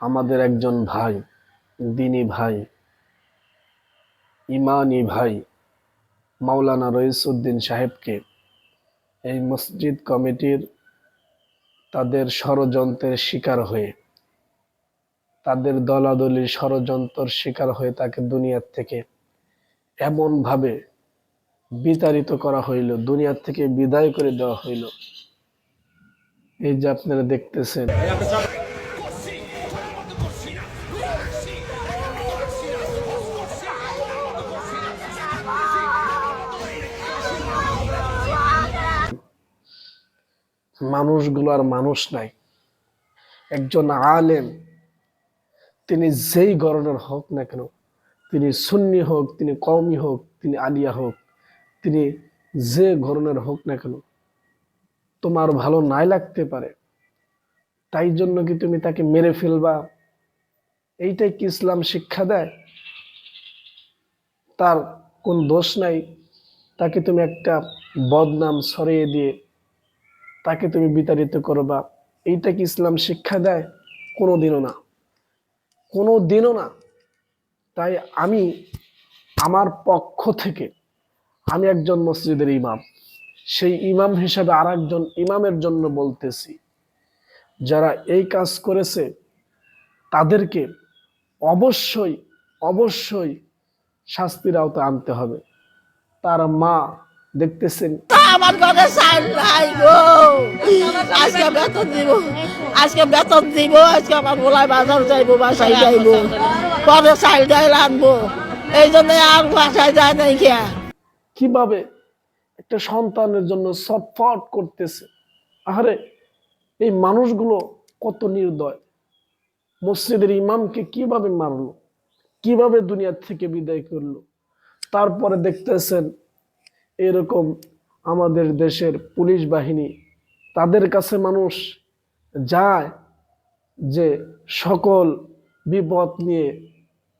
আমাদের একজন ভাই, দিনী ভাই, ইমানি ভাই, মাওলানা রইসুদ্দিন সাহেবকে এই মসজিদ কমিটির তাদের ষড়যন্ত্রের শিকার হয়ে, তাদের দলাদলির ষড়যন্ত্রের শিকার হয়ে তাকে দুনিয়ার থেকে এমনভাবে বিতাড়িত করা হইল, দুনিয়ার থেকে বিদায় করে দেওয়া হইল। এই যে আপনারা দেখতেছেন মানুষগুলো আর মানুষ নাই। একজন আলেম, তিনি যেই গরনের হোক না কেন, তিনি সুন্নি হোক, তিনি কওমি হোক, তিনি আলিয়া হোক, তিনি যে ধরনের হোক না কেন, তোমার ভালো নাই লাগতে পারে। তাই জন্য কি তুমি তাকে মেরে ফেলবা? এইটাই কি ইসলাম শিক্ষা দেয়? তার কোন দোষ নাই। তাকে তুমি একটা বদনাম সরিয়ে দিয়ে তাকে তুমি বিতাড়িত করবা এইটা কি ইসলাম শিক্ষা দেয়? কোনো দিনও না। কোনো দিনও না। তাই আমি আমার পক্ষ থেকে আমি একজন মসজিদের ইমাম। সেই ইমাম হিসাবে আর একজন ইমামের জন্য বলতেছি, যারা এই কাজ করেছে, তাদেরকে অবশ্যই অবশ্যই শাস্তির আওতা আনতে হবে। তার মা দেখতেছেন। আমার ঘরে চাল নাই গো। আজকে বেতন দিব। আজকে বেতন দিব। আজকে আমার গোলায় বাজার যাইবো বাসায় যাইবো। পরে চাল ডাইল আনব। এই জন্য আর বাসায় যায় নাই খেয়া কীভাবে একটা সন্তানের জন্য সটফট করতেছে? আরে এই মানুষগুলো কত নির্দয়। মসজিদের ইমামকে কীভাবে মারলো? কীভাবে দুনিয়া থেকে বিদায় করল? তারপরে দেখতেছেন এরকম আমাদের দেশের পুলিশ বাহিনী তাদের কাছে মানুষ যায় যে সকল বিপদ নিয়ে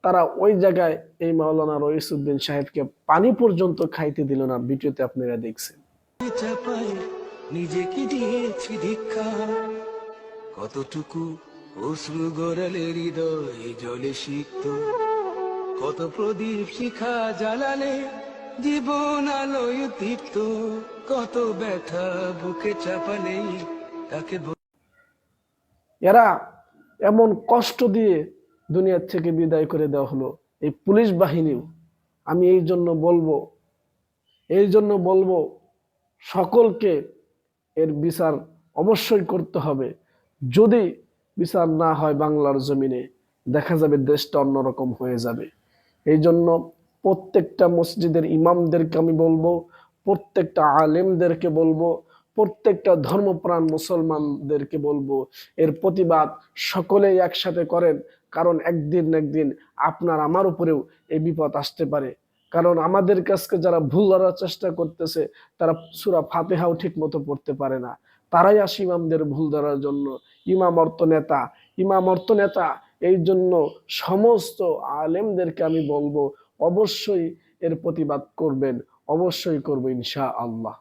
তারা ওই জায়গায় এই মাওলানা রইসুদ্দিন সাহেবকে পানি পর্যন্ত খাইতে দিল না। ভিডিওতে আপনারা দেখছেন। দিয়েছি কতটুকু অশ্রু হৃদয় জলে সিক্ত। কত প্রদীপ শিখা জ্বালালে জীবন আলোয় দীপ্ত কত ব্যথা বুকে চাপা নেই, তাকে এরা এমন কষ্ট দিয়ে দুনিয়ার থেকে বিদায় করে দেওয়া হলো। এই পুলিশ বাহিনীও, আমি এই জন্য বলব, এই জন্য বলব, সকলকে এর বিচার অবশ্যই করতে হবে। যদি বিচার না হয় বাংলার জমিনে, দেখা যাবে দেশটা অন্যরকম হয়ে যাবে। এই জন্য প্রত্যেকটা মসজিদের ইমামদেরকে আমি বলব, প্রত্যেকটা আলেমদেরকে বলব, প্রত্যেকটা ধর্মপ্রাণ মুসলমানদেরকে বলব, এর প্রতিবাদ সকলেই একসাথে করেন, কারণ একদিন একদিন আপনার আমার উপরেও এই বিপদ আসতে পারে। কারণ আমাদের কাছকে যারা ভুল ধরার চেষ্টা করতেছে, তারা সুরা ফাতেহাও ঠিক মতো পড়তে পারে না। তারাই আসে ইমামদের ভুল ধরার জন্য। ইমাম অর্থ নেতা। ইমাম অর্থ নেতা, এই জন্য সমস্ত আলেমদেরকে আমি বলব অবশ্যই এর প্রতিবাদ করবেন অবশ্যই করব ইনশা আল্লাহ